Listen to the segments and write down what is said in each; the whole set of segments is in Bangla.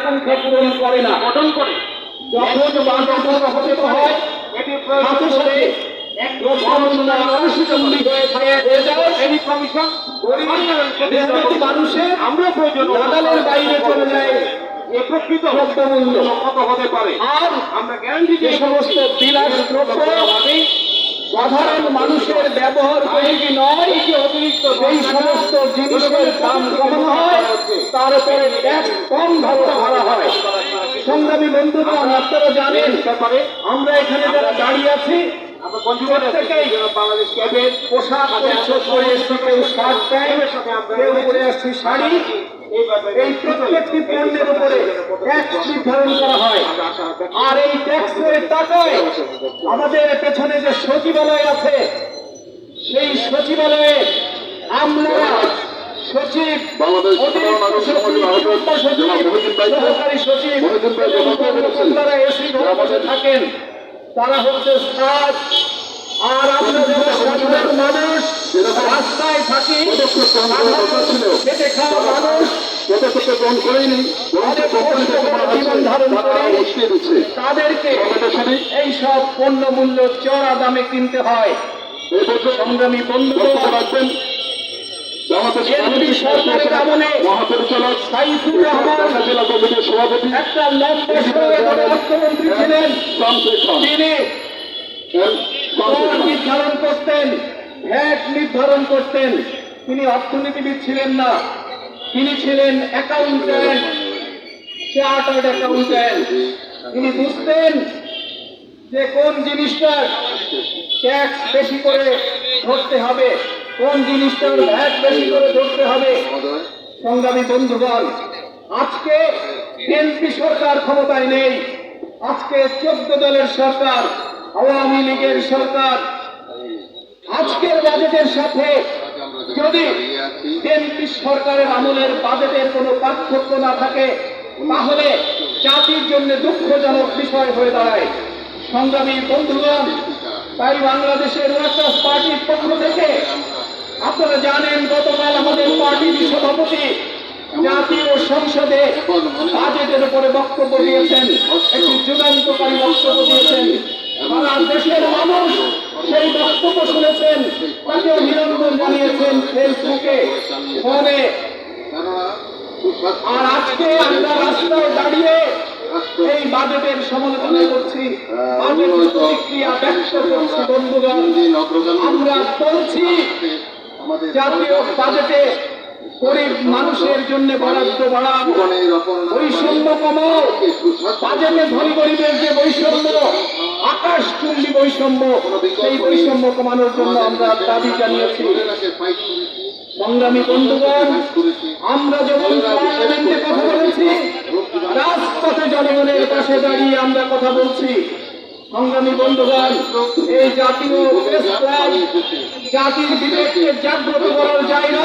আকাঙ্ক্ষা পূরণ করে না। গঠন করে। যখন বাধ্যতা হতে হয় এটি সাথে সাথে করে এক গভর্নমেন্ট অনুষ্ঠিত যায় এই কমিশন মেহনতি মানুষের আমরা প্রয়োজন নাগালের বাইরে চলে যায়। এ প্রকৃত দ্রব্যমূল্য কত হতে পারে। আর আমরা গ্যারান্টি যে সমস্ত বিলাস দ্রব্য সাধারণ মানুষের ব্যবহার উপযোগী নয় সেই সমস্ত জিনিসের দাম তার ট্যাক্স কম ভাবে ধরা হয়। সংগ্রামী বন্ধুগণ আপনারা জানেন, আমরা এখানে যারা দাঁড়িয়ে আছি এই ট্যাক্স আমাদের পেছনে যে সচিবালয় আছে, সেই সচিবালয়ে আমরা সচিব এসি থাকেন তারা হচ্ছে আর আমরা যারা সাধারণ মানুষ রাস্তায় থাকি খেটে খাওয়া মানুষ তাদেরকে কথাটা শুনি এই সব পণ্য মূল্য চড়া দামে কিনতে হয়। সংগ্রামী বক্তব্য রাখবেন একটা লম্বা সময় ধরে অর্থমন্ত্রী ছিলেন। তিনি এম. কর শামসের খান। নির্ধারণ করতেন ভ্যাট নির্ধারণ করতেন। তিনি অর্থনীতিবিদ ছিলেন না। তিনি ছিলেন অ্যাকাউন্ট্যান্ট চার্টার্ড অ্যাকাউন্ট্যান্ট তিনি বুঝতেন যে কোন জিনিসটার ট্যাক্স বেশি করে ধরতে হবে। কোন জিনিসটার ভ্যাট বেশি করে ধরতে হবে? সংগ্রামী বন্ধুগণ আজকে বিএনপি সরকার ক্ষমতায় নেই। আজকে চোদ্দ দলের সরকার আওয়ামী লীগের সরকার। আজকের বাজেটের সাথে যদি বিএনপি সরকারের আমলের বাজেটের কোনো পার্থক্য না থাকে তাহলে জাতির জন্য দুঃখজনক বিষয় হয়ে দাঁড়ায়। সংগ্রামী বন্ধুগণ তাই বাংলাদেশের ওয়ার্কার্স পার্টির পক্ষ থেকে আপনারা জানেন গতকাল আমাদের পার্টির সভাপতি, জাতীয় সংসদে বাজেটের উপরে বক্তব্য দিয়েছেন, একটি যুগান্তকারী বক্তব্য দিয়েছেন। দেশের মানুষ সেই বক্তব্য শুনেছেন তাকে অভিনন্দন জানিয়েছেন ফেসবুকে, ফোনে। আর আজকে আমরা রাস্তায় দাঁড়িয়ে এই বাজেটের সমালোচনা করছি বাজেট প্রতিক্রিয়া ব্যক্ত করছি, বন্ধুগণ। আমরা বলছি জাতীয় বাজেটে গরিব মানুষের জন্য বরাদ্দ বাড়াও বৈষম্য কমাও। বাজেটে ধনী গরিবের যে বৈষম্য আকাশ চুম্বি বৈষম্য সেই বৈষম্য কমানোর জন্য আমরা দাবি জানিয়েছি। সংগ্রামী বন্ধুগণ আমরা যখন পার্লামেন্টে কথা বলেছি রাজপথে জনগণের পাশে দাঁড়িয়ে আমরা কথা বলছি। সংগ্রামী বন্ধুগণ, এই জাতীয় জাতির বিবেককে জাগ্রত করার জায়গা।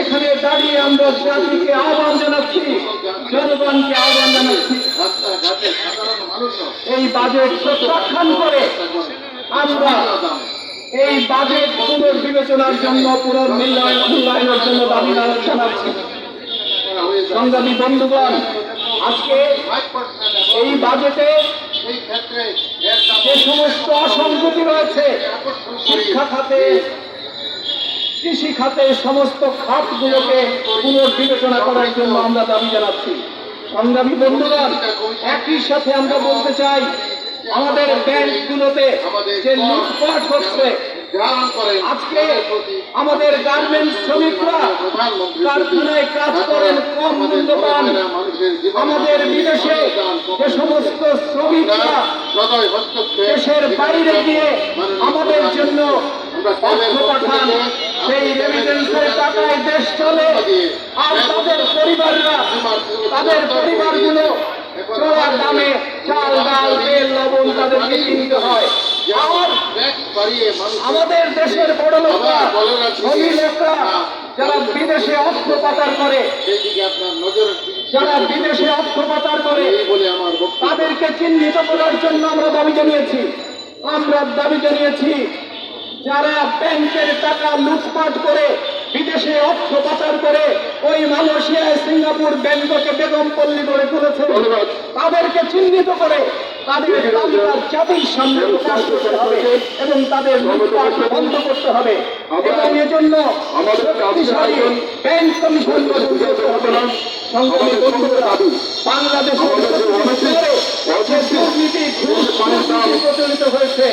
এখানে দাঁড়িয়ে আমরা জাতিকে আহ্বান জানাচ্ছি, জনগণকে আহ্বান জানাচ্ছি। এই বাজেট প্রত্যাখ্যান করে আমরা এই বাজেট পুনর্বিবেচনার জন্য পুনর্মূল্যায়ন মূল্যায়নের জন্য দাবি জানাচ্ছি। সংগ্রামী বন্ধুগণ, আজকে এই বাজেটে যে সমস্ত অসংগতি রয়েছে, শিক্ষা খাতে, কৃষি খাতে, সমস্ত খাত গুলোকে পুনর্বিবেচনা করার জন্য আমরা দাবি জানাচ্ছি। সংগ্রামী বন্ধুগণ, একই সাথে আমরা বলতে চাই, আমাদের ব্যাংকগুলোতে যে লুটপাট হচ্ছে আজকে আমাদের গার্মেন্টস শ্রমিকরা কারখানায় কাজ করেন কম মূল্য পান। আমাদের বিদেশে যে সমস্ত শ্রমিকরা দেশের বাইরে গিয়ে আমাদের জন্য অর্থ পাঠান। সেই রেমিটেন্সের টাকায় দেশ চলে। আর তাদের পরিবাররা তাদের পরিবারগুলো চড়া দামে চাল ডাল তেল লবণ তাদেরকে কিনতে হয়। আমাদের দেশের বড় লোকরা ধনী লোকরা যারা বিদেশে অর্থ পাচার করে যারা বিদেশে অর্থ পাচার করে তাদেরকে চিহ্নিত করার জন্য আমরা দাবি জানিয়েছি। আমরা দাবি জানিয়েছি যারা ব্যাংকের টাকা লুটপাট করে বিদেশে অর্থ পাচার করে ওই মালয়েশিয়ায় সিঙ্গাপুর ব্যাংককে বেগম পল্লী করে তুলেছে তাদেরকে চিহ্নিত করে তাদের তালিকা জাতির সামনে প্রকাশ করতে হবে এবং তাদের লুটপাট বন্ধ করতে হবে। এবং এজন্য শক্তিশালী ব্যাংক কমিশন গঠন করতে হবে সংগ্রামী বন্ধুরা বাংলাদেশের দুর্নীতি ঘুষ প্রচলিত হয়েছে।